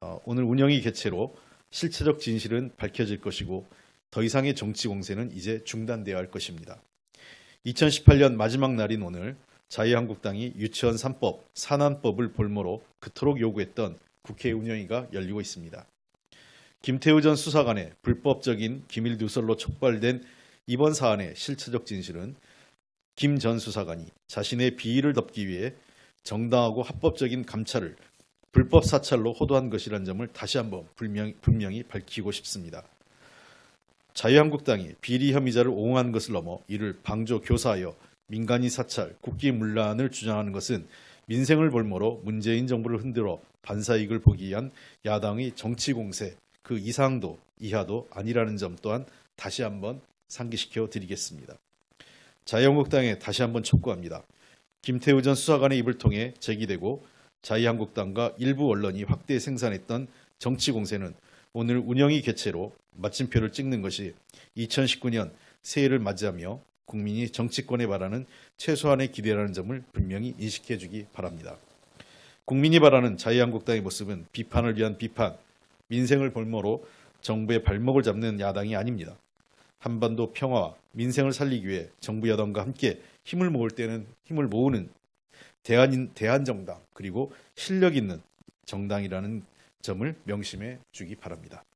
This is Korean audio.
어, 오늘 운영위 개최로 실체적 진실은 밝혀질 것이고 더 이상의 정치 공세는 이제 중단되어야 할 것입니다. 2018년 마지막 날인 오늘 자유한국당이 유치원 3법, 산안법을 볼모로 그토록 요구했던 국회 운영위가 열리고 있습니다. 김태우 전 수사관의 불법적인 기밀 누설로 촉발된 이번 사안의 실체적 진실은 김 전 수사관이 자신의 비위를 덮기 위해 정당하고 합법적인 감찰을 불법 사찰로 호도한 것이라는 점을 다시 한번 분명, 분명히 밝히고 싶습니다. 자유한국당이 비리 혐의자를 옹호한 것을 넘어 이를 방조 교사하여 민간인 사찰, 국기 문란을 주장하는 것은 민생을 볼모로 문재인 정부를 흔들어 반사이익을 보기 위한 야당의 정치 공세 그 이상도 이하도 아니라는 점 또한 다시 한번 상기시켜 드리겠습니다. 자유한국당에 다시 한번 촉구합니다. 김태우 전 수사관의 입을 통해 제기되고 자유한국당과 일부 언론이 확대 생산했던 정치 공세는 오늘 운영위 개최로 마침표를 찍는 것이 2019년 새해를 맞이하며 국민이 정치권에 바라는 최소한의 기대라는 점을 분명히 인식해 주기 바랍니다. 국민이 바라는 자유한국당의 모습은 비판을 위한 비판, 민생을 볼모로 정부의 발목을 잡는 야당이 아닙니다. 한반도 평화와 민생을 살리기 위해 정부 여당과 함께 힘을 모을 때는 힘을 모으는 대한 대한정당 그리고 실력 있는 정당이라는 점을 명심해 주기 바랍니다.